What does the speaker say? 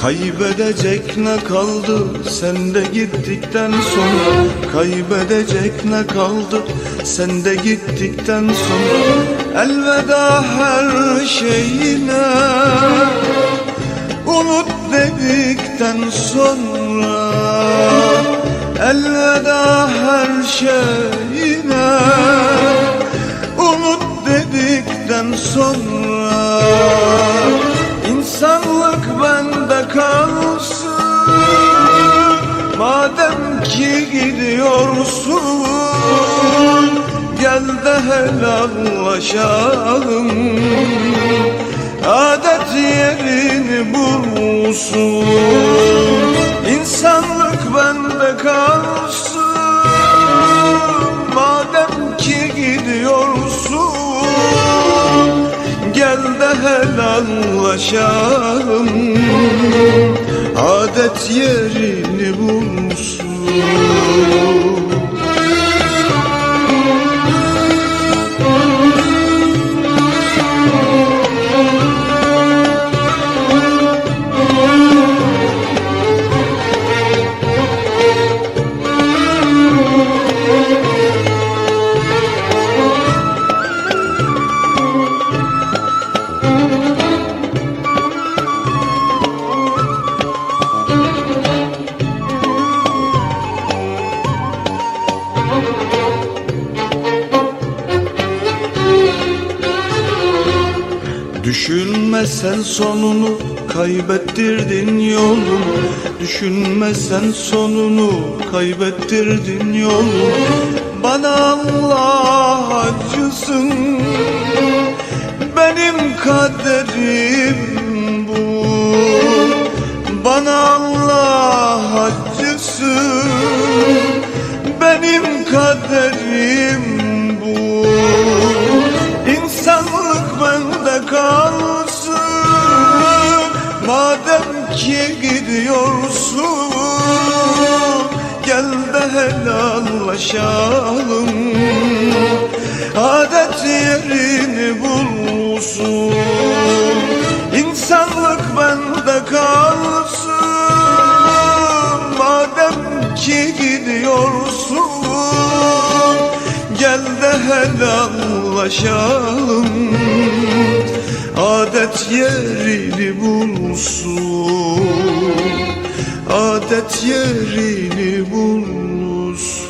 Kaybedecek ne kaldı? Sen de gittikten sonra. Kaybedecek ne kaldı? Sen de gittikten sonra. Elveda her şeyine. Unut dedikten sonra. Elveda her şeyine Unut dedikten sonra İnsanlık bende kalsın. Madem ki gidiyorsun Gel de helallaşalım. Adet yerini bulsun kalsın Madem ki gidiyorsun Gel de helallaşalım Adet yerini bulsun Düşünme sen sonunu kaybettirdin yolunu. Düşünme sen sonunu kaybettirdin yolunu. Bana Allah acısın. Benim kaderim bu. Bana Allah ki gidiyorsun Gel de helallaşalım. Adet yerini bulsun İnsanlık bende kalsın. Madem ki gidiyorsun Gel de helallaşalım Adet yerini bulsun Adet yerini bulsun